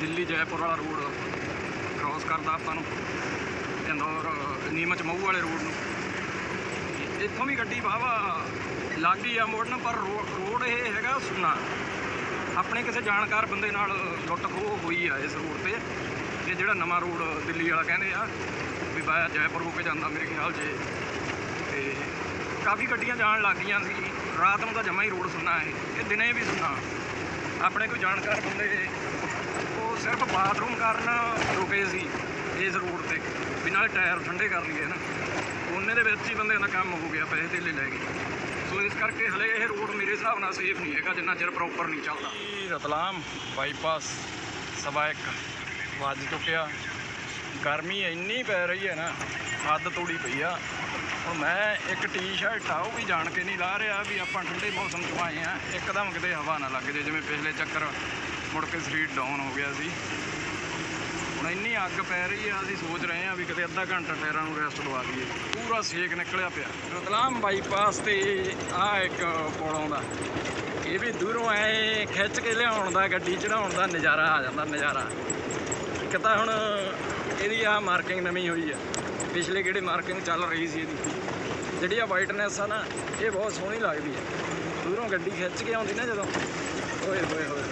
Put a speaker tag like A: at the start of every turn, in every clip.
A: ਦਿੱਲੀ ਜੈਪੁਰ ਵਾਲਾ road cross ਕਰਦਾ ਆਪਾਂ ਨੂੰ, ਇੰਦੌਰ, ਨੀਮਚ ਮਊ ਵਾਲੇ ਰੋਡ ਨੂੰ। ਇੱਥੋਂ ਵੀ ਗੱਡੀ ਵਾਹਵਾ ਲੱਗੀ ਆ ਮੋੜਨ, ਪਰ ਰੋ- ਰੋਡ ਇਹ ਹੈਗਾ ਸੁੰਨਾ। ਆਪਣੇ ਕਿਸੇ ਜਾਣਕਾਰ ਬੰਦੇ ਨਾਲ ਲੁੱਟ ਖੋਹ ਹੋਈ ਆ ਇਸ ਰੋਡ ਤੇ। ਇਹ ਜਿਹੜਾ ਨਵਾਂ ਰੋਡ ਦਿੱਲੀ ਵਾਲਾ ਕਹਿੰਦੇ ਆ, ਵੀ ਬਾਇਆ ਜੈਪੁਰ ਹੋ ਕੇ ਜਾਂਦਾ ਮੇਰੇ ਖਿਆਲ 'ਚ ਤੇ ਕਾਫੀ ਗੱਡੀਆਂ ਜਾਣ ਲੱਗ ਗਈਆਂ ਸੀ। ਰਾਤ ਨੂੰ ਤਾਂ ਜਮਾ ਹੀ ਰੋਡ ਸੁੰਨਾ ਹੈ। ਇਹ ਦਿਨੇ ਵੀ ਸੁਣਾ ਆਪਣੇ ਕੋਈ ਜਾਣਕਾਰ ਬੰਦੇ ਉਹ ਸਿਰਫ ਬਾਥਰੂਮ ਕਾਰਨ ਰੁਕੇ ਸੀ ਇਸ ਰੋਡ ਤੇ, ਵੀ ਨਾਲੇ ਟਾਇਰ ਠੰਡੇ ਕਰ ਲਈਏ ਨਾ। ਉਹਨੇ ਦੇ ਵਿੱਚ ਹੀ ਬੰਦੇ ਦਾ ਕੰਮ ਹੋ ਗਿਆ, ਪੈਸੇ ਧੇਲੇ ਲੈ ਗਏ। ਸੋ ਇਸ ਕਰਕੇ ਹਲੇ ਇਹ ਰੋਡ ਮੇਰੇ ਹਿਸਾਬ ਨਾਲ ਸੇਫ ਨਹੀਂ ਹੈਗਾ, ਜਿੰਨਾ ਚਿਰ ਪ੍ਰੋਪਰ ਨਹੀਂ ਚੱਲਦਾ। ਰਤਲਾਮ ਬਾਈਪਾਸ ਸਵਾ ਇੱਕ। ਵੱਜ ਚੁੱਕਿਆ। ਗਰਮੀ ਇੰਨੀ ਪੈ ਰਹੀ ਹੈ ਨਾ ਹੱਦ ਤੋੜੀ ਪਈ ਆ। ਮੈਂ ਇੱਕ ਟੀ-ਸ਼ਰਟ ਆ, ਉਹ ਵੀ ਜਾਣ ਕੇ ਨਹੀਂ ਲਾ ਰਿਹਾ ਵੀ ਆਪਾਂ ਠੰਡੇ ਮੌਸਮ 'ਚ ਆਏ ਆ। ਇੱਕਦਮ ਕਿਤੇ ਹਵਾ ਨਾ ਲੱਗ ਜੇ ਜਿਵੇਂ ਪਿਛਲੇ ਚੱਕਰ ਮੁੜ ਕੇ ਸਰੀਰ ਡਾਊਨ ਹੋ ਗਿਆ ਸੀ। ਹੁਣ ਇੰਨੀ ਅੱਗ ਪੈ ਰਹੀ ਆ, ਅਸੀਂ ਸੋਚ ਰਹੇ ਆ ਵੀ ਕਿਤੇ ਅੱਧਾ ਘੰਟਾ ਟਾਇਰਾਂ ਨੂੰ ਰੈਸਟ ਲਵਾ ਦਈਏ। ਪੂਰਾ ਸੇਕ ਨਿਕਲਿਆ ਪਿਆ। ਰਤਲਾਮ ਬਾਈਪਾਸ ਤੇ ਆ ਇੱਕ ਪੁਲ ਆਉਂਦਾ ਇਹ ਵੀ ਦੂਰੋਂ ਐ ਖਿੱਚ ਕੇ ਲਿਆਉਣ ਦਾ, ਗੱਡੀ ਚੜਾਉਣ ਦਾ ਨਜ਼ਾਰਾ ਆ ਜਾਂਦਾ, ਨਜ਼ਾਰਾ। ਇੱਕ ਤਾਂ ਹੁਣ ਇਹਦੀ ਆ ਮਾਰਕਿੰਗ ਨਵੀਂ ਹੋਈ ਆ। ਪਿਛਲੇ ਕਿਹੜੇ ਮਾਰਕਿੰਗ ਚੱਲ ਰਹੀ ਸੀ ਇਹਦੀ। ਜਿਹੜੀ ਆ ਵਾਈਟਨੈਸ ਆ ਨਾ, ਇਹ ਬਹੁਤ ਸੋਹਣੀ ਲੱਗਦੀ ਹੈ। ਦੂਰੋਂ ਗੱਡੀ ਖਿੱਚ ਕੇ ਆਉਂਦੀ ਨਾ ਜਦੋਂ। ਓਏ ਹੋਏ ਹੋਏ।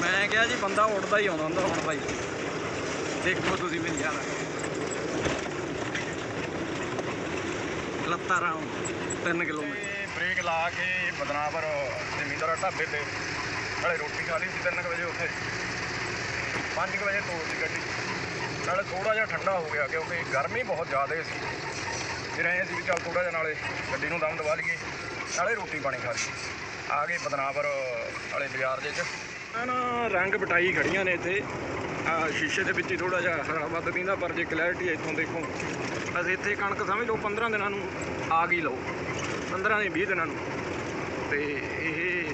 A: ਮੈਂ ਕਿਹਾ ਜੀ, ਬੰਦਾ ਉੱਡਦਾ ਹੀ ਆਉਂਦਾ ਹੁੰਦਾ ਹੁਣ ਭਾਈ ਦੇਖੋ ਤੁਸੀਂ ਮੇਰੀ ਯਾਰ ਲੱਤਾਂ ਰਾਉਂ 3 ਕਿਲੋਮੀਟਰ। ਬ੍ਰੇਕ ਲਾ ਕੇ ਬਦਨਾਵਰ ਜ਼ਮੀਂਦਾਰਾ ਢਾਬੇ ਤੇ, ਨਾਲੇ ਰੋਟੀ ਖਾ ਲਈ ਸੀ 3 ਵਜੇ ਉੱਥੇ। 5 ਵਜੇ ਤੋੜਦੀ ਗੱਡੀ। ਨਾਲੇ ਥੋੜਾ ਜਿਹਾ ਠੰਡਾ ਹੋ ਗਿਆ ਕਿਉਂਕਿ ਗਰਮੀ ਬਹੁਤ ਜ਼ਿਆਦਾ ਸੀ। ਫਿਰ ਐਂ ਸੀ ਵੀ ਚੱਲ ਥੋੜਾ ਜਿਹਾ ਨਾਲੇ ਗੱਡੀ ਨੂੰ ਦਮ ਦਵਾ ਲਈਏ, ਨਾਲੇ ਰੋਟੀ ਪਾਣੀ ਖਾ ਲਈਏ। ਆ ਗਏ ਬਦਨਾਵਰ ਵਾਲੇ ਬਾਜ਼ਾਰ ਦੇ ਚ ਆ ਨਾ, ਰੰਗ ਬਟਾਈ ਖੜੀਆਂ ਨੇ ਇੱਥੇ। ਆ ਸ਼ੀਸ਼ੇ ਦੇ ਵਿੱਚ ਹੀ ਥੋੜਾ ਜਿਹਾ ਹਰਾ ਵੱਧ ਪੈਂਦਾ, ਪਰ ਜੇ ਕਲੈਰਿਟੀ ਇੱਥੋਂ ਦੇਖੋ ਬਸ ਇੱਥੇ ਕਣਕ ਸਮਝ ਲਓ 15 ਦਿਨਾਂ ਨੂੰ ਆ ਗਈ ਲਓ। 15 ਦੇ 20 ਦਿਨਾਂ ਨੂੰ। ਤੇ ਇਹ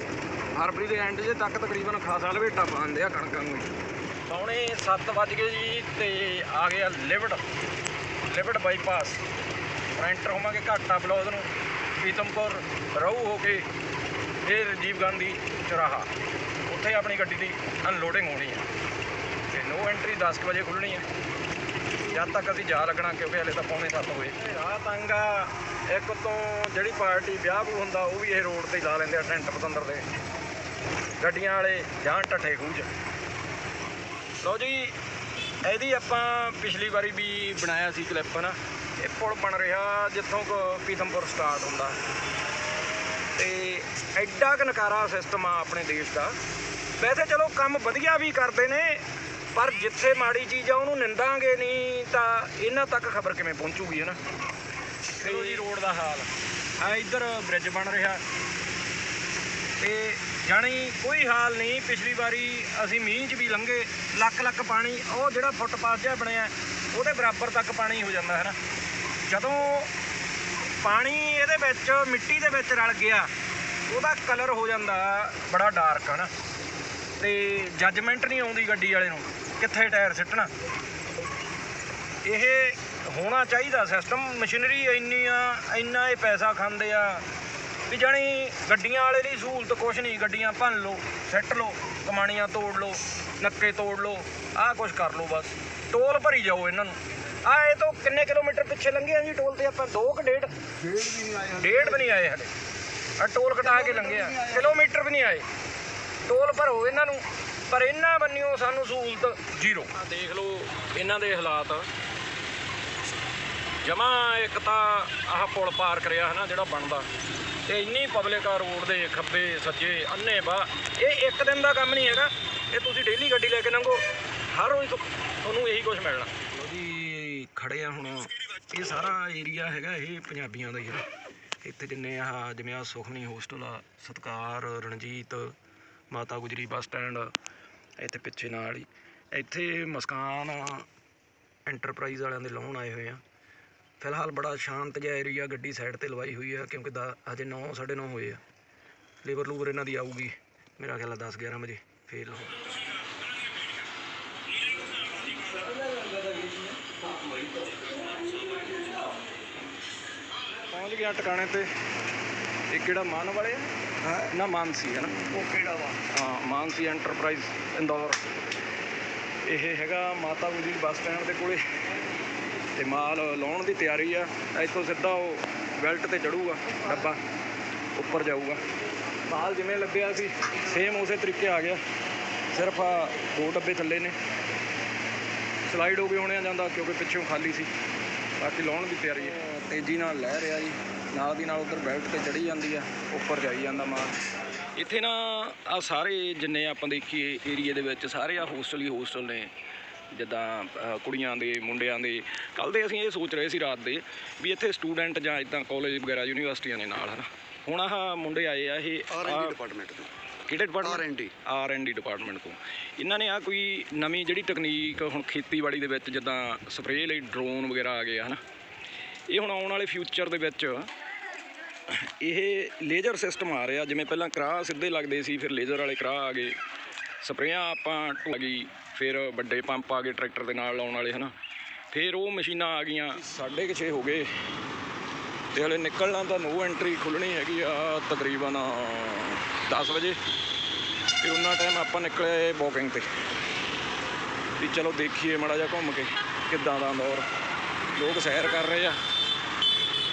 A: ਫਰਵਰੀ ਦੇ ਐਂਡ ਜੇ ਤੱਕ ਤਕਰੀਬਨ ਖਾਸਾ ਲਵੇਟਾ ਪਾਉਂਦੇ ਆ ਕਣਕਾਂ ਨੂੰ ਪੌਣੇ 7 ਵੱਜ ਗਏ ਜੀ ਤੇ ਆ ਗਿਆ ਲਿਵਟ ਲਿਵਟ ਬਾਈਪਾਸ ਐਂਟਰ ਹੋਵਾਂਗੇ ਘਾਟਾ ਬਲੌਦ ਨੂੰ ਪ੍ਰੀਤਮਪੁਰ ਰਹੂ ਹੋ ਕੇ ਫਿਰ ਰਾਜੀਵ ਗਾਂਧੀ ਚੌਰਾਹਾ। ਉੱਥੇ ਆਪਣੀ ਗੱਡੀ ਦੀ ਅਨਲੋਡਿੰਗ ਹੋਣੀ ਹੈ ਤੇ ਨੋ ਐਂਟਰੀ 10 ਕੁ ਵਜੇ ਖੁੱਲਣੀ ਹੈ ਜਦ ਤੱਕ ਅਸੀਂ ਜਾ ਲੱਗਣਾ ਕਿਉਂਕਿ ਹਲੇ ਤਾਂ ਪੌਣੇ 7 ਹੋਏ। ਰਾਹ ਤੰਗ ਆ, ਇੱਕ ਤੋਂ ਜਿਹੜੀ ਪਾਰਟੀ ਵਿਆਹ ਵੀ ਹੁੰਦਾ, ਉਹ ਵੀ ਇਹ ਰੋਡ ਤੇ ਹੀ ਲਾ ਲੈਂਦੇ ਆ, ਟੈਂਟ ਪਤੰਦਰ ਦੇ। ਗੱਡੀਆਂ ਵਾਲੇ ਜਾਂ ਟੱਠੇ ਖੂਜ। ਲਓ ਜੀ, ਇਹਦੀ ਆਪਾਂ ਪਿਛਲੀ ਵਾਰੀ ਵੀ ਬਣਾਇਆ ਸੀ ਕਲਿੱਪ ਨਾ ਇਹ ਪੁਲ ਬਣ ਰਿਹਾ ਜਿੱਥੋਂ ਕੋ ਪੀਤਮਪੁਰ ਸਟਾਰਟ ਹੁੰਦਾ। ਤੇ ਐਡਾ ਕੁ ਨਕਾਰਾ ਸਿਸਟਮ ਆ ਆਪਣੇ ਦੇਸ਼ ਦਾ। ਵੈਸੇ ਚਲੋ ਕੰਮ ਵਧੀਆ ਵੀ ਕਰਦੇ ਨੇ ਪਰ ਜਿੱਥੇ ਮਾੜੀ ਚੀਜ਼ ਆ, ਉਹਨੂੰ ਨਿੰਦਾਂਗੇ ਨਹੀਂ ਤਾਂ ਇਹਨਾਂ ਤੱਕ ਖਬਰ ਕਿਵੇਂ ਪਹੁੰਚੂਗੀ, ਹੈ ਨਾ? ਚਲੋ ਜੀ, ਰੋਡ ਦਾ ਹਾਲ। ਆ ਇੱਧਰ ਬ੍ਰਿਜ ਬਣ ਰਿਹਾ। ਤੇ ਜਾਣੀ ਕੋਈ ਹਾਲ ਨਹੀਂ, ਪਿਛਲੀ ਵਾਰੀ ਅਸੀਂ ਮੀਂਹ 'ਚ ਵੀ ਲੰਘੇ ਲੱਕ ਲੱਖ ਪਾਣੀ, ਉਹ ਜਿਹੜਾ ਫੁੱਟਪਾਥ ਜਿਹਾ ਬਣਿਆ, ਉਹਦੇ ਬਰਾਬਰ ਤੱਕ ਪਾਣੀ ਹੋ ਜਾਂਦਾ, ਹੈ ਨਾ? ਜਦੋਂ ਪਾਣੀ ਇਹਦੇ ਵਿੱਚ, ਮਿੱਟੀ ਦੇ ਵਿੱਚ ਰਲ ਗਿਆ, ਉਹਦਾ ਕਲਰ ਹੋ ਜਾਂਦਾ ਬੜਾ ਡਾਰਕ ਹੈ ਨਾ? ਤੇ ਜੱਜਮੈਂਟ ਨਹੀਂ ਆਉਂਦੀ ਗੱਡੀ ਵਾਲੇ ਨੂੰ। ਕਿੱਥੇ ਟਾਇਰ ਸਿੱਟਣਾ। ਇਹ ਹੋਣਾ ਚਾਹੀਦਾ ਸਿਸਟਮ ਮਸ਼ੀਨਰੀ ਇੰਨੀ ਆ ਇੰਨਾ ਇਹ ਪੈਸਾ ਖਾਂਦੇ ਆ ਵੀ ਜਾਣੀ ਗੱਡੀਆਂ ਵਾਲੇ ਦੀ ਸਹੂਲਤ ਕੁਛ ਨਹੀਂ। ਗੱਡੀਆਂ ਭੰਨ ਲਓ, ਸਿੱਟ ਲਓ, ਕਮਾਣੀਆਂ ਤੋੜ ਲਓ, ਨੱਕੇ ਤੋੜ ਲਓ, ਆਹ ਕੁਛ ਕਰ ਲਓ ਬਸ। ਟੋਲ ਭਰੀ ਜਾਓ ਇਹਨਾਂ ਨੂੰ। ਆ ਇਹ ਤੋਂ ਕਿੰਨੇ ਕਿਲੋਮੀਟਰ ਪਿੱਛੇ ਲੰਘੇ ਆ ਜੀ ਟੋਲ ਤੇ ਆਪਾਂ? 2 ਕਿ ਡੇਢ?
B: ਡੇਢ ਵੀ ਨਹੀਂ ਆਇਆ
A: ਡੇਢ ਵੀ ਨਹੀਂ ਆਏ ਹਲੇ ਆ ਟੋਲ ਕਟਾ ਕੇ ਲੰਘੇ ਆ। ਕਿਲੋਮੀਟਰ ਵੀ ਨਹੀਂ ਆਏ। ਟੋਲ ਭਰੋ ਇਹਨਾਂ ਨੂੰ। ਪਰ ਇਹਨਾਂ ਬੰਨਿਓ ਸਾਨੂੰ ਸਹੂਲਤ ਜ਼ੀਰੋ। ਆ ਦੇਖ ਲਓ ਇਹਨਾਂ ਦੇ ਹਾਲਾਤ। ਜਮਾ ਇੱਕ ਤਾਂ ਆਹ ਪੁਲ ਪਾਰ ਕਰਿਆ ਹੈ ਨਾ ਜਿਹੜਾ ਬਣਦਾ। ਤੇ ਇੰਨੀ ਪਬਲਿਕ ਆ ਰੋਡ ਦੇ ਖੱਬੇ ਸੱਜੇ ਅੰਨੇ ਬਾ ਇਹ ਇੱਕ ਦਿਨ ਦਾ ਕੰਮ ਨਹੀਂ ਹੈਗਾ। ਇਹ ਤੁਸੀਂ ਡੇਲੀ ਗੱਡੀ ਲੈ ਕੇ ਲੰਘੋ ਹਰ ਰੋਜ਼ ਤੁ- ਤੁਹਾਨੂੰ ਇਹੀ ਕੁਝ ਮਿਲਣਾ। ਜੀ ਖੜੇ ਆ ਹੁਣ। ਇਹ ਸਾਰਾ ਏਰੀਆ ਹੈਗਾ ਇਹ ਪੰਜਾਬੀਆਂ ਦਾ ਹੀ ਹੈ ਇੱਥੇ ਜਿੰਨੇ ਆਹ ਜਿਵੇਂ ਆ ਸੁਖਨੀ ਹੋਸਟਲ ਆ ਸਤਕਾਰ ਰਣਜੀਤ ਮਾਤਾ ਗੁਜਰੀ ਬੱਸ ਸਟੈਂਡ ਇੱਥੇ ਪਿੱਛੇ ਨਾਲ ਹੀ। ਇੱਥੇ ਮਸਕਾਨ ਐਂਟਰਪ੍ਰਾਈਜ਼ ਵਾਲਿਆਂ ਦੇ ਲਾਉਣ ਆਏ ਹੋਏ ਆ। ਫਿਲਹਾਲ ਬੜਾ ਸ਼ਾਂਤ ਜਿਹਾ ਏਰੀਆ ਗੱਡੀ ਸਾਈਡ ਤੇ ਲਵਾਈ ਹੋਈ ਆ, ਕਿਉਂਕਿ ਦਾ ਅਜੇ 9 9:30 ਹੋਏ ਆ। ਲੇਬਰ ਲੂਬਰ ਇਹਨਾਂ ਦੀ ਆਊਗੀ, ਮੇਰਾ ਖਿਆਲ ਆ 10 11 ਵਜੇ ਫੇਲ ਹੋ ਪਹੁੰਚ ਗਿਆ ਟਿਕਾਣੇ ਤੇ। ਇਹ ਕਿਹੜਾ ਮਾਨ ਵਾਲੇ ਆ?
B: ਹਾਂ
A: ਨਾ ਮਾਨਸੀ ਹੈ ਨਾ।
B: ਉਹ ਕਿਹੜਾ ਵਾ?
A: ਹਾਂ ਮਾਨਸੀ ਐਂਟਰਪ੍ਰਾਈਜ਼ ਇੰਦੌਰ। ਇਹ ਹੈਗਾ ਮਾਤਾ ਗੁਜਰੀ ਬੱਸ ਸਟੈਂਡ ਦੇ ਕੋਲੇ। ਤੇ ਮਾਲ ਲਾਉਣ ਦੀ ਤਿਆਰੀ ਆ। ਇੱਥੋਂ ਸਿੱਧਾ ਉਹ ਬੈਲਟ ਤੇ ਚੜੂਗਾ ਡੱਬਾ ਉੱਪਰ ਜਾਊਗਾ। ਮਾਲ ਜਿਵੇਂ ਲੱਦਿਆ ਸੀ ਸੇਮ ਉਸੇ ਤਰੀਕੇ ਆ ਗਿਆ। ਸਿਰਫ ਆ ਦੋ ਡੱਬੇ ਥੱਲੇ ਨੇ। ਸਲਾਈਡ ਹੋ ਕੇ ਹੋਣਿਆ ਜਾਂਦਾ ਕਿਉਂਕਿ ਪਿੱਛੋਂ ਖਾਲੀ ਸੀ। ਬਾਕੀ ਲਾਉਣ ਦੀ ਤਿਆਰੀ ਹੈ ਤੇਜ਼ੀ ਨਾਲ ਲੈ ਰਿਹਾ ਜੀ। ਨਾਲ ਦੀ ਨਾਲ ਉਧਰ ਬੈਲਟ ਤੇ ਚੜੀ ਜਾਂਦੀ ਆ ਉੱਪਰ ਜਾਈ ਜਾਂਦਾ ਮਾਲ। ਇੱਥੇ ਨਾ ਆ ਸਾਰੇ ਜਿੰਨੇ ਆਪਾਂ ਦੇਖੀਏ ਏਰੀਏ ਦੇ ਵਿੱਚ ਸਾਰੇ ਆ ਹੋਸਟਲ ਹੀ ਹੋਸਟਲ ਨੇ। ਜਿੱਦਾਂ ਕੁੜੀਆਂ ਦੇ ਮੁੰਡਿਆਂ ਦੇ। ਕੱਲ ਦੇ ਅਸੀਂ ਇਹ ਸੋਚ ਰਹੇ ਸੀ ਰਾਤ ਦੇ ਵੀ ਇੱਥੇ ਸਟੂਡੈਂਟ ਜਾਂ ਇਦਾਂ ਕਾਲਜ ਵਗੈਰਾ ਯੂਨੀਵਰਸਿਟੀਆਂ ਨੇ ਨਾਲ ਹਨਾ? ਹੁਣ ਆਹ ਮੁੰਡੇ ਆਏ ਆ ਇਹ
B: ਆਰ
A: ਆਹ
B: ਡਿਪਾਰਟਮੈਂਟ ਤੋਂ।
A: ਕਿਹੜੇ department
B: R&D
A: R and D department ਤੋਂ। ਇਹਨਾਂ ਨੇ ਆ ਕੋਈ ਨਵੀਂ ਜਿਹੜੀ ਤਕਨੀਕ ਹੁਣ ਖੇਤੀਬਾੜੀ ਦੇ ਵਿੱਚ ਜਿੱਦਾਂ ਸਪਰੇਅ ਲਈ ਡਰੋਨ ਵਗੈਰਾ ਆ ਗਏ ਹਨਾ? ਇਹ ਹੁਣ ਆਉਣ ਵਾਲੇ ਫਿਊਚਰ ਦੇ ਵਿੱਚ ਇਹ ਲੇਜ਼ਰ ਸਿਸਟਮ ਆ ਰਿਹਾ, ਜਿਵੇਂ ਪਹਿਲਾਂ ਕਰਾਹ ਸਿੱਧੇ ਲੱਗਦੇ ਸੀ, ਫਿਰ ਲੇਜ਼ਰ ਵਾਲੇ ਕਰਾਹ ਆ ਗਏ। ਸਪਰੇਆਂ ਆਪਾਂ ਢੋ- ਗਈ, ਫਿਰ ਵੱਡੇ ਪੰਪ ਆ ਗਏ ਟਰੈਕਟਰ ਦੇ ਨਾਲ ਲਾਉਣ ਵਾਲੇ, ਹਨਾ। ਫਿਰ ਉਹ ਮਸ਼ੀਨਾਂ ਆ ਗਈਆਂ। 6:30 ਹੋ ਗਏ। ਤੇ ਹਲੇ ਨਿਕਲਣਾ ਤਾਂ ਨੋ ਐਂਟਰੀ ਖੁੱਲਣੀ ਹੈਗੀ ਆ ਤਕਰੀਬਨ 10 ਵਜੇ। ਤੇ ਉਹਨਾਂ ਟਾਈਮ ਆਪਾਂ ਨਿਕਲੇ ਵਾਕਿੰਗ ਤੇ। ਵੀ ਚਲੋ ਦੇਖੀਏ ਮਾੜਾ ਜਿਹਾ ਘੁੰਮ ਕੇ ਕਿੱਦਾਂ ਦਾ ਦੌਰ ਲੋਕ ਸੈਰ ਕਰ ਰਹੇ ਆ।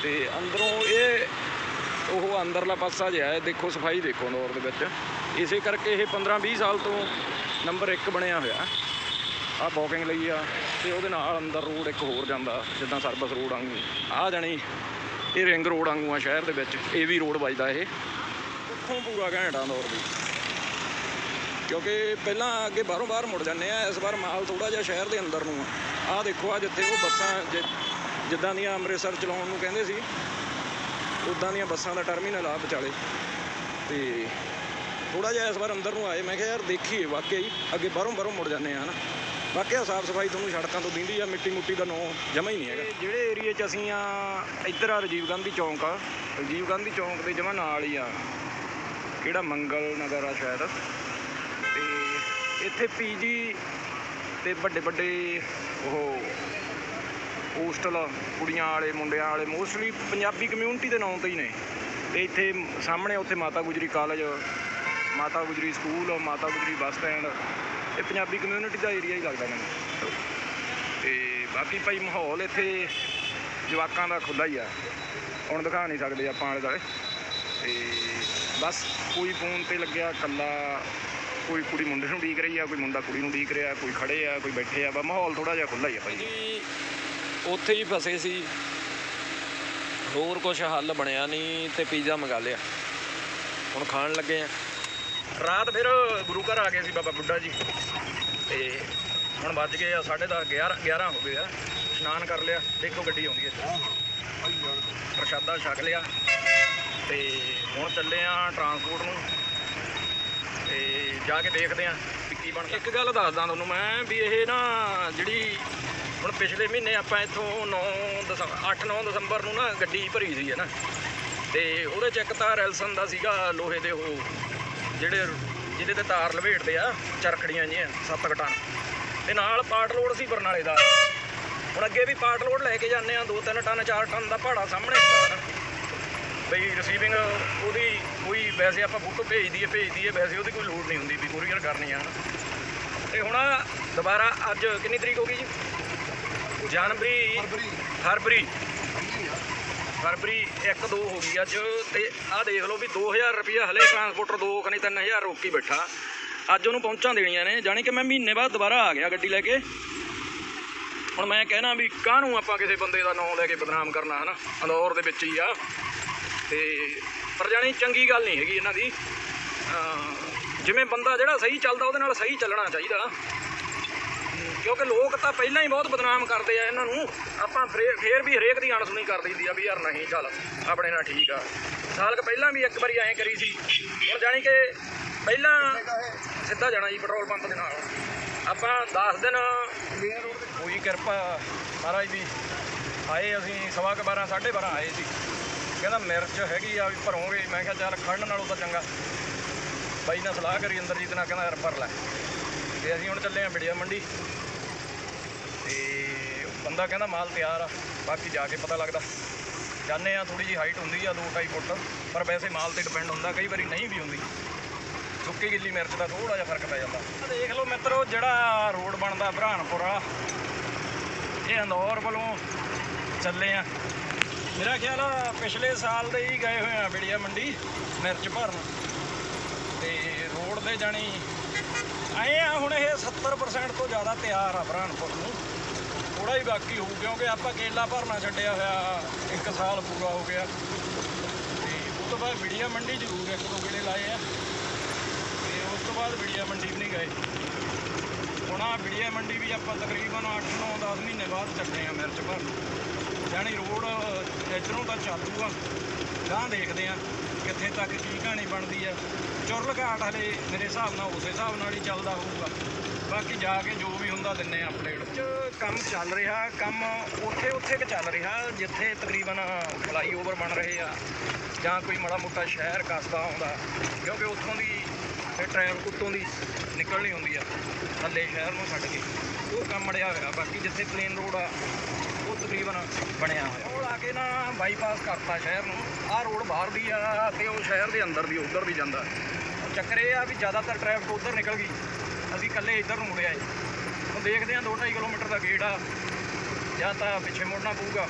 A: ਤੇ ਅੰਦਰੋਂ ਇਹ ਉਹ ਅੰਦਰਲਾ ਪਾਸਾ ਜਿਹਾ ਹੈ, ਦੇਖੋ, ਸਫ਼ਾਈ ਦੇਖੋ ਦੌਰ ਦੇ ਵਿੱਚ। ਇਸੇ ਕਰਕੇ ਇਹ 15 20 ਸਾਲ ਤੋਂ ਨੰਬਰ 1 ਬਣਿਆ ਹੋਇਆ। ਆ ਵਾਕਿੰਗ ਲਈ ਆ, ਤੇ ਉਹਦੇ ਨਾਲ ਅੰਦਰ ਰੋਡ ਇੱਕ ਹੋਰ ਜਾਂਦਾ, ਜਿੱਦਾਂ ਸਰਵਿਸ ਰੋਡ ਵਾਂਗੂ। ਆ ਜਾਣੀ, ਇਹ ਰਿੰਗ ਰੋਡ ਵਾਂਗੂ ਆ ਸ਼ਹਿਰ ਦੇ ਵਿੱਚ। ਇਹ ਵੀ ਰੋਡ ਵੱਜਦਾ ਇਹ। ਉੱਥੋਂ ਪੂਰਾ ਘੰਟਾ ਦੌਰ ਦੀ। ਕਿਉਂਕਿ ਪਹਿਲਾਂ ਅੱਗੇ ਬਾਹਰੋਂ ਬਾਹਰ ਮੁੜ ਜਾਂਦੇ ਆ, ਇਸ ਵਾਰ ਮਾਲ ਥੋੜਾ ਜਿਹਾ ਸ਼ਹਿਰ ਦੇ ਅੰਦਰ ਨੂੰ ਆ। ਆਹ ਦੇਖੋ ਆ ਜਿੱਥੇ ਉਹ ਬੱਸਾਂ, ਜਿ- ਜਿੱਦਾਂ ਦੀਆਂ ਅੰਮ੍ਰਿਤਸਰ ਚਲਾਉਣ ਨੂੰ ਕਹਿੰਦੇ ਸੀ ਉਦਾਂ ਦੀਆਂ ਬੱਸਾਂ ਦਾ ਟਰਮੀਨਲ ਆ ਵਿਚਾਲੇ। ਤੇ ਥੋੜਾ ਜਿਹਾ ਇਸ ਵਾਰ ਅੰਦਰ ਨੂੰ ਆਏ, ਮੈਂ ਕਿਹਾ ਯਾਰ ਦੇਖੀਏ ਵਾਕਈ ਅੱਗੇ ਬਾਹਰੋਂ ਬਾਹਰੋਂ ਮੁੜ ਜਾਂਦੇ ਆ ਹਨਾ। ਵਾਕਿਆ ਸਾਫ਼ ਸਫ਼ਾਈ ਤੁਹਾਨੂੰ ਸੜਕਾਂ ਤੋਂ ਦਿੰਦੀ ਆ, ਮਿੱਟੀ ਮੁੱਟੀ ਦਾ ਨੋ ਜਮਾ ਹੀ ਨਹੀਂ ਹੈਗਾ। ਜਿਹੜੇ ਏਰੀਏ 'ਚ ਅਸੀਂ ਆ ਇੱਧਰ ਆ ਰਾਜੀਵ ਗਾਂਧੀ ਚੌਂਕ ਆ। ਰਾਜੀਵ ਗਾਂਧੀ ਚੌਂਕ ਦੇ ਜਮਾ ਨਾਲ ਹੀ ਆ। ਕਿਹੜਾ ਮੰਗਲ ਨਗਰ ਆ ਸ਼ਾਇਦ। ਤੇ ਇੱਥੇ ਪੀਜੀ ਤੇ ਵੱਡੇ ਵੱਡੇ ਉਹ ਹੋਸਟਲ ਕੁੜੀਆਂ ਵਾਲੇ, ਮੁੰਡਿਆਂ ਵਾਲੇ ਮੋਸਟਲੀ ਪੰਜਾਬੀ ਕਮਿਊਨਿਟੀ ਦੇ ਨਾਂ ਤੇ ਹੀ ਨੇ। ਤੇ ਇੱਥੇ ਸਾਹਮਣੇ ਉੱਥੇ Mata Gujri college Mata Gujri school Mata Gujri bus stand ਇਹ ਪੰਜਾਬੀ ਕਮਿਊਨਿਟੀ ਦਾ ਏਰੀਆ ਹੀ ਲੱਗਦਾ ਮੈਨੂੰ। ਤੇ ਬਾਕੀ ਭਾਈ ਮਾਹੌਲ ਇੱਥੇ ਜਵਾਕਾਂ ਦਾ ਖੁੱਲ੍ਹਾ ਹੀ ਆ। ਹੁਣ ਦਿਖਾ ਨਹੀਂ ਸਕਦੇ ਆਪਾਂ ਆਲੇ ਦੁਆਲੇ। ਤੇ ਬਸ ਕੋਈ ਫੋਨ ਤੇ ਲੱਗਿਆ ਕੱਲਾ ਕੋਈ ਕੁੜੀ ਮੁੰਡੇ ਨੂੰ ਉਡੀਕ ਰਹੀ ਆ, ਕੋਈ ਮੁੰਡਾ ਕੁੜੀ ਨੂੰ ਉਡੀਕ ਰਿਹਾ, ਕੋਈ ਖੜੇ ਆ, ਕੋਈ ਬੈਠੇ ਆ। ਬਸ ਮਾਹੌਲ ਥੋੜਾ ਜਿਹਾ ਖੁੱਲ੍ਹਾ ਹੀ ਆ ਭਾਈ।
C: ਜੀ ਉੱਥੇ ਹੀ ਫਸੇ ਸੀ। ਹੋਰ ਕੁਝ ਹੱਲ ਬਣਿਆ ਨਹੀਂ ਤੇ ਪੀਜ਼ਾ ਮੰਗਾ ਲਿਆ। ਹੁਣ ਖਾਣ ਲੱਗੇ ਆ।
A: ਰਾਤ ਫਿਰ ਗੁਰੂ ਘਰ ਆ ਗਏ ਸੀ ਬਾਬਾ ਬੁੱਢਾ ਜੀ। ਤੇ ਹੁਣ ਵੱਜ ਗਏ ਆ 10:30 11 11 ਹੋ ਗਏ ਆ। ਇਸ਼ਨਾਨ ਕਰ ਲਿਆ। ਦੇਖੋ ਗੱਡੀ ਆਉਂਦੀ ਹੈ ਪ੍ਰਸ਼ਾਦਾ ਛਕ ਲਿਆ। ਤੇ ਹੁਣ ਚੱਲੇ ਆ ਟਰਾਂਸਪੋਰਟ ਨੂੰ। ਤੇ ਜਾ ਕੇ ਦੇਖਦੇ ਆ ਵੀ ਕੀ ਬਣ ਇੱਕ ਗੱਲ ਦੱਸਦਾ ਤੁਹਾਨੂੰ ਮੈਂ ਵੀ ਇਹ ਨਾ ਜਿਹੜੀ ਹੁਣ ਪਿਛਲੇ ਮਹੀਨੇ ਆਪਾਂ ਇੱਥੋਂ 9 ਦਸੰਬਰ 8-9 ਦਸੰਬਰ ਨੂੰ ਨਾ ਗੱਡੀ ਭਰੀ ਸੀ ਹੈ ਨਾ। ਤੇ ਉਹਦੇ ਚ ਇੱਕ ਤਾਂ ਰੈਲਸਨ ਦਾ ਸੀਗਾ ਲੋਹੇ ਦੇ ਉਹ, ਜਿਹੜੇ ਜਿਹਦੇ ਤੇ ਤਾਰ ਲਵੇਟਦੇ ਆ, ਚਰਖੜੀਆਂ ਜਿਹੀਆਂ, ਸੱਤ ਕੁ ਟਨ। ਤੇ ਨਾਲ ਪਾਰਟ ਲੋਡ ਸੀ ਬਰਨਾਲੇ ਦਾ। ਹੁਣ ਅੱਗੇ ਵੀ ਪਾਰਟ ਲੋਡ ਲੈ ਕੇ ਜਾਂਦੇ ਆ 2-3 ਟਨ 4 ਟਨ ਦਾ ਭਾੜਾ ਸਾਹਮਣੇ ਹੁੰਦਾ ਨਾ। ਬਈ ਰਿਸੀਵਿੰਗ ਉਹਦੀ ਕੋਈ ਵੈਸੇ ਆਪਾਂ ਫੋਟੋ ਭੇਜ ਦਈਏ ਭੇਜ ਦਈਏ, ਵੈਸੇ ਉਹਦੀ ਕੋਈ ਲੋਡ ਨਹੀਂ ਹੁੰਦੀ ਵੀ ਕੋਰੀਅਰ ਕਰਨੀ ਆ ਨਾ। ਤੇ ਹੁਣ ਦੁਬਾਰਾ ਅੱਜ ਕਿੰਨੀ ਤਰੀਕ ਹੋ ਗਈ ਜੀ? ਜਨਵਰੀ, ਫਰਵਰੀ। ਫਰਵਰੀ 1 2 ਹੋ ਗਈ ਅੱਜ ਤੇ ਆਹ ਦੇਖ ਲਓ ਵੀ 2000 ਰੁਪਇਆ ਹਲੇ ਟਰਾਂਸਪੋਰਟਰ 2 ਖਣੀ 3000 ਰੋਕੀ ਬੈਠਾ। ਅੱਜ ਉਹਨੂੰ ਪਹੁੰਚਾਂ ਦੇਣੀਆਂ ਨੇ, ਜਾਣੀ ਕਿ ਮੈਂ ਮਹੀਨੇ ਬਾਅਦ ਦੁਬਾਰਾ ਆ ਗਿਆ ਗੱਡੀ ਲੈ ਕੇ। ਹੁਣ ਮੈਂ ਕਹਿਣਾ ਵੀ ਕਾਹਨੂੰ ਆਪਾਂ ਕਿਸੇ ਬੰਦੇ ਦਾ ਨਾਮ ਲੈ ਕੇ ਬਦਨਾਮ ਕਰਨਾ, ਹਨਾ? ਅੰਦੌਰ ਦੇ ਵਿੱਚ ਹੀ ਆ। ਤੇ ਪਰ ਜਾਣੀ ਚੰਗੀ ਗੱਲ ਨਹੀਂ ਹੈਗੀ ਇਹਨਾਂ ਦੀ। ਜਿਵੇਂ ਬੰਦਾ ਜਿਹੜਾ ਸਹੀ ਚੱਲਦਾ, ਉਹਦੇ ਨਾਲ ਸਹੀ ਚੱਲਣਾ ਚਾਹੀਦਾ। ਕਿਉਂਕਿ ਲੋਕ ਤਾਂ ਪਹਿਲਾਂ ਹੀ ਬਹੁਤ ਬਦਨਾਮ ਕਰਦੇ ਆ ਇਹਨਾਂ ਨੂੰ। ਆਪਾਂ ਫਰੇ- ਫੇਰ ਵੀ ਹਰੇਕ ਦੀ ਅਣਸੁਣੀ ਕਰ ਦਈਦੀ ਆ ਵੀ ਯਾਰ ਨਹੀਂ, ਚੱਲ ਆਪਣੇ ਨਾਲ ਠੀਕ ਆ। ਸਾਲ ਕੁ ਪਹਿਲਾਂ ਵੀ ਇੱਕ ਵਾਰੀ ਐਂ ਕਰੀ ਸੀ। ਹੁਣ ਜਾਣੀ ਕਿ ਪਹਿਲਾਂ ਸਿੱਧਾ ਜਾਣਾ ਜੀ ਪੈਟਰੋਲ ਪੰਪ ਦੇ ਨਾਲ। ਆਪਾਂ 10 ਦਿਨ ਹੋਈ ਕਿਰਪਾ ਮਹਾਰਾਜ ਦੀ। ਆਏ ਅਸੀਂ ਸਵਾ ਕੁ 12 12:30 ਆਏ ਸੀ। ਕਹਿੰਦਾ ਮਿਰਚ ਹੈਗੀ ਆ ਵੀ ਭਰੋਂਗੇ। ਮੈਂ ਕਿਹਾ ਚੱਲ ਖੜਨ ਨਾਲੋਂ ਤਾਂ ਚੰਗਾ। ਬਾਈ ਨਾਲ ਸਲਾਹ ਕਰੀ ਅੰਦਰਜੀਤ ਨਾਲ, ਕਹਿੰਦਾ ਯਾਰ ਭਰ ਲੈ। ਤੇ ਅਸੀਂ ਹੁਣ ਚੱਲੇ ਆ ਬਿੜਿਆ ਮੰਡੀ। ਤੇ ਬੰਦਾ ਕਹਿੰਦਾ ਮਾਲ ਤਿਆਰ ਆ, ਬਾਕੀ ਜਾ ਕੇ ਪਤਾ ਲੱਗਦਾ। ਜਾਂਦੇ ਆ ਥੋੜੀ ਜੀ ਹਾਈਟ ਹੁੰਦੀ ਆ 2.5 ਫੁੱਟ, ਪਰ ਵੈਸੇ ਮਾਲ ਤੇ ਡਿਪੈਂਡ ਹੁੰਦਾ, ਕਈ ਵਾਰੀ ਨਹੀਂ ਵੀ ਹੁੰਦੀ। ਸੁੱਕੀ ਗਿੱਲੀ ਮਿਰਚ ਦਾ ਥੋੜਾ ਜਿਹਾ ਫ਼ਰਕ ਪੈ ਜਾਂਦਾ। ਦੇਖ ਲਓ ਮਿੱਤਰੋ, ਜਿਹੜਾ ਰੋਡ ਬਣਦਾ ਬ੍ਰਹਾਨਪੁਰਾ ਇਹ ਅੰਦੌਰ ਵੱਲੋਂ ਚੱਲੇ ਆ। ਮੇਰਾ ਖਿਆਲ ਆ, ਪਿਛਲੇ ਸਾਲ ਦੇ ਹੀ ਗਏ ਹੋਏ ਆ ਬਿੜੀਆ ਮੰਡੀ, ਮਿਰਚ ਭਰਨ। ਤੇ ਰੋਡ ਦੇ ਜਾਣੀ, ਆਏ ਆ ਹੁਣ ਇਹ 70% ਤੋਂ ਜ਼ਿਆਦਾ ਤਿਆਰ ਆ ਬ੍ਰਹਾਨਪੁਰ ਨੂੰ। ਥੋੜਾ ਹੀ ਬਾਕੀ ਹੋਊ, ਕਿਉਂਕਿ ਆਪਾਂ ਕੇਲਾ ਭਰਨਾ ਛੱਡਿਆ ਹੋਇਆ, ਇੱਕ ਸਾਲ ਪੂਰਾ ਹੋ ਗਿਆ। ਤੇ ਉਸ ਤੋਂ ਬਾਅਦ ਵਿੜੀਆ ਮੰਡੀ ਜ਼ਰੂਰ ਇੱਕ ਦੋ ਗੇੜੇ ਲਾਏ ਆ। ਤੇ ਉਸ ਤੋਂ ਬਾਅਦ ਵਿੜੀਆ ਮੰਡੀ ਵੀ ਨਹੀਂ ਗਏ। ਹੁਣ ਆ ਬਿੜੀਆ ਮੰਡੀ ਵੀ ਆਪਾਂ ਤਕਰੀਬਨ 8 9 10 ਮਹੀਨੇ ਬਾਅਦ ਚੱਲੇ ਆ ਮਿਰਚ ਭਰਨ। ਯਾਨੀ ਰੋਡ, ਇੱਧਰੋਂ ਤਾਂ ਚਾਲੂ ਆ। ਗਾਂ ਦੇਖਦੇ ਆ ਕਿੱਥੇ ਤੱਕ ਕੀ ਕਹਾਣੀ ਬਣਦੀ ਆ। ਚੁਰਲ ਘਾਟ ਹਲੇ ਮੇਰੇ ਹਿਸਾਬ ਨਾਲ, ਉਸੇ ਹਿਸਾਬ ਨਾਲ ਹੀ ਚੱਲਦਾ ਹੋਊਗਾ। ਬਾਕੀ ਜਾ ਕੇ ਜੋ ਵੀ ਹੁੰਦਾ ਦਿੰਨੇ ਆ ਅਪਡੇਟ ਕੰਮ ਚੱਲ ਰਿਹਾ, ਕੰਮ ਉੱਥੇ ਉੱਥੇ ਕਿ ਚੱਲ ਰਿਹਾ, ਜਿੱਥੇ ਤਕਰੀਬਨ ਫਲਾਈਓਵਰ ਬਣ ਰਹੇ ਆ, ਜਾਂ ਕੋਈ ਮਾੜਾ ਮੋਟਾ ਸ਼ਹਿਰ ਕਸਬਾ ਆਉਂਦਾ, ਕਿਉਂਕਿ ਉੱਥੋਂ ਦੀ ਤੇ ਟ੍ਰੈਫਿਕ ਉੱਤੋਂ ਦੀ ਨਿਕਲਣੀ ਹੁੰਦੀ ਆ, ਥੱਲੇ ਸ਼ਹਿਰ ਨੂੰ ਛੱਡ ਕੇ। ਉਹ ਕੰਮ ਅੜਿਆ ਹੋਇਆ, ਬਾਕੀ ਜਿੱਥੇ ਪਲੇਨ ਰੋਡ ਆ, ਉਹ ਤਕਰੀਬਨ ਬਣਿਆ ਹੋਇਆ। ਉਹ ਆ ਕੇ ਨਾ ਬਾਈਪਾਸ ਕਰਤਾ ਸ਼ਹਿਰ ਨੂੰ। ਆਹ ਰੋਡ ਬਾਹਰ ਦੀ ਆ ਤੇ ਉਹ ਸ਼ਹਿਰ ਦੇ ਅੰਦਰ ਦੀ, ਉਧਰ ਵੀ ਜਾਂਦਾ। ਚੱਕਰ ਇਹ ਆ ਵੀ ਜ਼ਿਆਦਾਤਰ ਟ੍ਰੈਫਿਕ ਉਧਰ ਨਿਕਲ ਗਈ। ਅਸੀਂ ਇਕੱਲੇ ਇੱਧਰ ਨੂੰ ਮੁੜਿਆ ਏ। ਦੇਖਦੇ ਆ 2.5 ਕਿਲੋਮੀਟਰ ਦਾ ਗੇਟ ਆ, ਜਾਂ ਤਾਂ ਪਿੱਛੇ ਮੁੜਨਾ ਪਊਗਾ,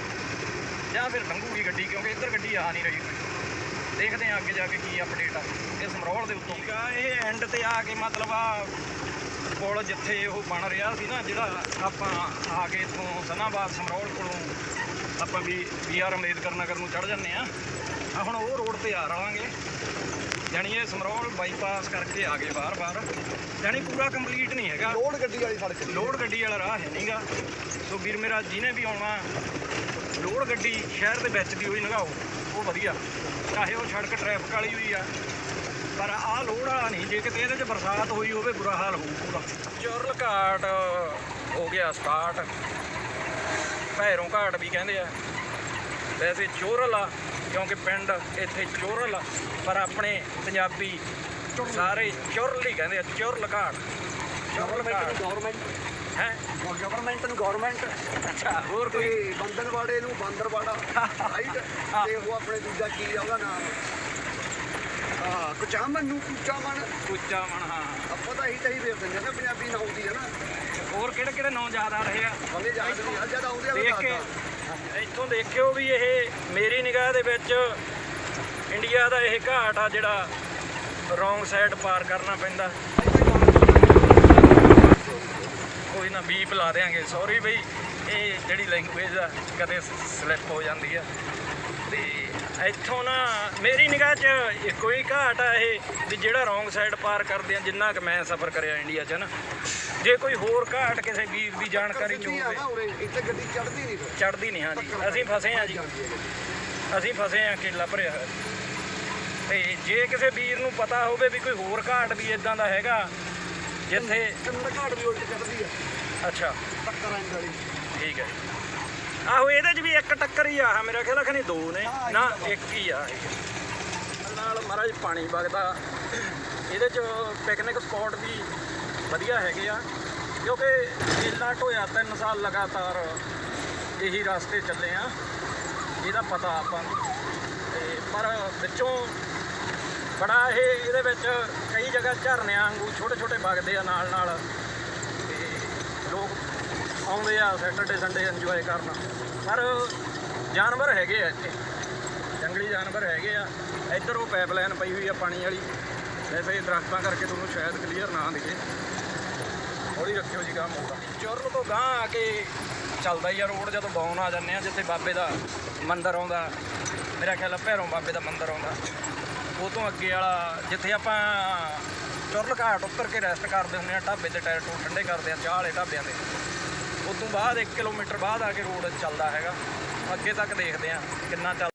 A: ਜਾਂ ਫਿਰ ਲੰਘੂਗੀ ਗੱਡੀ, ਕਿਉਂਕਿ ਇੱਧਰ ਗੱਡੀ ਆ ਨਹੀਂ ਰਹੀ। ਦੇਖਦੇ ਹਾਂ ਅੱਗੇ ਜਾ ਕੇ ਕੀ ਅਪਡੇਟ ਆ ਇਹ ਸਮਰੋਲ ਦੇ ਉੱਤੋਂ ਠੀਕ ਆ, ਇਹ ਐਂਡ ਤੇ ਆ ਕੇ ਮਤਲਬ ਆ ਕੋਲ ਜਿੱਥੇ ਉਹ ਬਣ ਰਿਹਾ ਸੀ ਨਾ, ਜਿਹੜਾ ਆਪਾਂ ਆ ਕੇ ਇੱਥੋਂ ਸਨਾਬਾਦ ਸਮਰੌਲ ਕੋਲੋਂ ਆਪਾਂ ਵੀ ਬੀ ਆਰ ਅੰਬੇਦਕਰ ਨਗਰ ਨੂੰ ਚੜ ਜੰਨੇ ਆ ਆ ਹੁਣ ਉਹ ਰੋਡ ਤੇ ਆ ਰਵਾਂਗੇ। ਯਾਨੀ ਇਹ ਸਮਰੋਲ ਬਾਈਪਾਸ ਕਰਕੇ ਆ ਗਏ ਬਾਰ-ਬਾਰ ਯਾਨੀ ਪੂਰਾ ਕੰਪਲੀਟ ਨਹੀਂ ਹੈਗਾ।
B: ਲੋਡ ਗੱਡੀ ਵਾਲੀ ਸੜਕ
A: ਲੋਡ ਗੱਡੀ ਵਾਲਾ ਰਾਹ ਹੈ ਨਹੀਂਗਾ ਸੋ ਵੀਰ ਮੇਰਾ ਜਿਹਨੇ ਵੀ ਆਉਣਾ ਲੋਡ ਗੱਡੀ ਸ਼ਹਿਰ ਦੇ ਵਿੱਚ ਦੀ ਹੋਈ ਲੰਘਾਓ ਉਹ ਵਧੀਆ। ਚਾਹੇ ਉਹ ਸੜਕ ਟ੍ਰੈਫਿਕ ਵਾਲੀ ਹੋਈ ਆ ਪਰ ਆਹ ਲੋਡ ਵਾਲਾ ਨਹੀਂ। ਜੇ ਕਿਤੇ ਇਹਦੇ 'ਚ ਬਰਸਾਤ ਹੋਈ ਹੋਵੇ ਬੁਰਾ ਹਾਲ ਹੋਊ ਪੂਰਾ। ਚੁਰਲ ਘਾਟ ਹੋ ਗਿਆ ਸਟਾਰਟ ਭੈਰੋਂ ਘਾਟ ਵੀ ਕਹਿੰਦੇ ਆ। ਵੈਸੇ ਚੋਰਲ ਆ। ਕਿਉਂਕਿ ਪਿੰਡ ਇੱਥੇ ਚੋਰਲ ਪਰ ਆਪਣੇ ਪੰਜਾਬੀ ਸਾਰੇ ਚੁਰਲ ਹੀ ਕਹਿੰਦੇ ਆ ਚੁਰਲ ਘਾਟ। ਚੁਰਲ ਘਾਟ।
B: ਗਵਰਨਮੈਂਟ
A: ਹੈ?
B: ਗਵਰਨਮੈਂਟ ਨੂੰ ਗਵਰਨਮੈਂਟ
A: ਅੱਛਾ ਹੋਰ ਕੋਈ?
B: ਬੰਦਨਵਾੜੇ ਨੂੰ ਬਾਂਦਰਵਾੜਾ ਰਾਈਟ ਤੇ ਉਹ ਆਪਣੇ ਦੂਜਾ ਕੀ ਆ ਉਹਦਾ ਨਾਮ? ਆ ਕੁਚਾਮਨ ਨੂੰ ਕੁਚਾਮਨ
A: ਕੁੱਚਾ ਮਣ ਹਾਂ।
B: ਆਪਾਂ ਤਾਂ ਇਹੀ ਤਾਂ ਹੀ ਵੇਖ ਦਿੰਦੇ ਨਾ ਪੰਜਾਬੀ ਨਾ ਆਉਂਦੀ ਹੈ ਨਾ।
A: ਹੋਰ ਕਿਹੜੇ ਕਿਹੜੇ ਨਾਂ ਯਾਦ ਆ ਰਹੇ ਆ?
B: ਬੰਦੇ ਜਦ ਆਉਂਦੇ ਆ
A: ਦੇਖ ਕੇ ਇੱਥੋਂ ਦੇਖਿਓ ਵੀ ਇਹ ਮੇਰੀ ਨਿਗਾਹ ਦੇ ਵਿੱਚ ਇੰਡੀਆ ਦਾ ਇਹ ਘਾਟ ਆ ਜਿਹੜਾ ਰੋਂਗ ਸਾਈਡ ਪਾਰ ਕਰਨਾ ਪੈਂਦਾ। ਕੋਈ ਨਾ ਬੀਪ ਲਾ ਦੇਾਂਗੇ ਸੌਰੀ ਬਈ, ਇਹ ਜਿਹੜੀ ਲੈਂਗੁਏਜ ਆ, ਕਦੇ ਸਲਿੱਪ ਹੋ ਜਾਂਦੀ ਆ। ਤੇ ਇੱਥੋਂ ਨਾ ਮੇਰੀ ਨਿਗਾਹ 'ਚ ਇੱਕੋ ਹੀ ਘਾਟ ਆ ਇਹ ਵੀ ਜਿਹੜਾ ਰੋਂਗ ਸਾਈਡ ਪਾਰ ਕਰਦੇ ਆ, ਜਿੰਨਾ ਕਿ ਮੈਂ ਸਫ਼ਰ ਕਰਿਆ ਇੰਡੀਆ 'ਚ ਨਾ। ਜੇ ਕੋਈ ਹੋਰ ਘਾਟ ਕਿਸੇ ਵੀਰ ਦੀ ਜਾਣਕਾਰੀ 'ਚ ਹੋਵੇ।
B: ਇੱਥੇ ਗੱਡੀ ਚੜਦੀ ਨਹੀਂ
A: ਚੜਦੀ ਨਹੀਂ ਹਾਂ ਜੀ ਅਸੀਂ ਫਸੇ ਆ ਜੀ। ਅਸੀਂ ਫਸੇ ਆ ਕੇਲਾ ਭਰਿਆ ਹੋਇਆ। ਤੇ ਜੇ ਕਿਸੇ ਵੀਰ ਨੂੰ ਪਤਾ ਹੋਵੇ ਵੀ ਕੋਈ ਹੋਰ ਘਾਟ ਵੀ ਇਦਾਂ ਦਾ ਹੈਗਾ ਜਿੱਥੇ
B: ਘਾਟ ਵੀ ਉਲਟ ਚੜਦੀ ਆ।
A: ਅੱਛਾ।
B: ਟੱਕਰ ਆਂ ਵਾਲੀ
A: ਠੀਕ ਹੈ। ਆਹੋ ਇਹਦੇ 'ਚ ਵੀ ਇੱਕ ਟੱਕਰ ਹੀ ਆ। ਮੇਰਾ ਖਿਆਲ ਖਣੀ ਦੋ ਨੇ। ਨਾ ਇੱਕ ਹੀ ਆ। ਨਾਲ ਮਹਾਰਾਜ ਪਾਣੀ ਵਗਦਾ। ਇਹਦੇ 'ਚ ਪਿਕਨਿਕ ਸਪੌਟ ਵੀ ਵਧੀਆ ਹੈਗੇ ਆ, ਕਿਉਂਕਿ ਕੇਲਾ ਢੋਇਆ ਤਿੰਨ ਸਾਲ ਲਗਾਤਾਰ ਇਹੀ ਰਸਤੇ ਚੱਲੇ ਆ, ਇਹਦਾ ਪਤਾ ਆਪਾਂ ਨੂੰ। ਤੇ ਪਰ ਵਿੱਚੋਂ ਬੜਾ ਇਹ, ਇਹਦੇ ਵਿੱਚ ਕਈ ਜਗ੍ਹਾ ਝਰਨਿਆਂ ਵਾਂਗੂ ਛੋਟੇ ਛੋਟੇ ਵਗਦੇ ਆ ਨਾਲ ਨਾਲ। ਤੇ ਲੋਕ ਆਉਂਦੇ ਆ ਸੈਟਰਡੇ ਸੰਡੇ ਇੰਜੋਏ ਕਰਨ। ਪਰ ਜਾਨਵਰ ਹੈਗੇ ਆ ਇੱਥੇ। ਜੰਗਲੀ ਜਾਨਵਰ ਹੈਗੇ ਆ। ਇੱਧਰ ਉਹ ਪਾਈਪਲਾਈਨ ਪਈ ਹੋਈ ਆ ਪਾਣੀ ਵਾਲੀ। ਵੈਸੇ ਇਹ ਦਰਖਤਾਂ ਕਰਕੇ ਤੁਹਾਨੂੰ ਸ਼ਾਇਦ ਕਲੀਅਰ ਨਾ ਦਿਖੇ। ਹੌਲੀ ਰੱਖਿਓ ਜੀ ਕੰਮ ਹੋਊਗਾ ਚੁਰਲ ਤੋਂ ਗਾਂ ਆ ਕੇ ਚੱਲਦਾ ਹੀ ਆ ਰੋਡ, ਜਦੋਂ ਬੌਨ ਆ ਜਾਂਦੇ ਆ, ਜਿੱਥੇ ਬਾਬੇ ਦਾ ਮੰਦਿਰ ਆਉਂਦਾ। ਮੇਰਾ ਖਿਆਲ ਆ ਭੈਰੋਂ ਬਾਬੇ ਦਾ ਮੰਦਿਰ ਆਉਂਦਾ। ਉਹ ਤੋਂ ਅੱਗੇ ਵਾਲਾ, ਜਿੱਥੇ ਆਪਾਂ ਚੁਰਲ ਘਾਟ ਉੱਤਰ ਕੇ ਰੈਸਟ ਕਰਦੇ ਹੁੰਦੇ ਆ, ਢਾਬੇ ਤੇ ਟਾਇਰ ਟੂਰ ਠੰਡੇ ਕਰਦੇ ਆ, ਚਾਹ ਵਾਲੇ ਢਾਬਿਆਂ ਤੇ। ਉਸ ਤੋਂ ਬਾਅਦ 1 ਕਿਲੋਮੀਟਰ ਬਾਅਦ ਆ ਕੇ ਰੋਡ ਚੱਲਦਾ ਹੈਗਾ। ਅੱਗੇ ਤੱਕ ਦੇਖਦੇ ਆ ਕਿੰਨਾ ਚੱਲ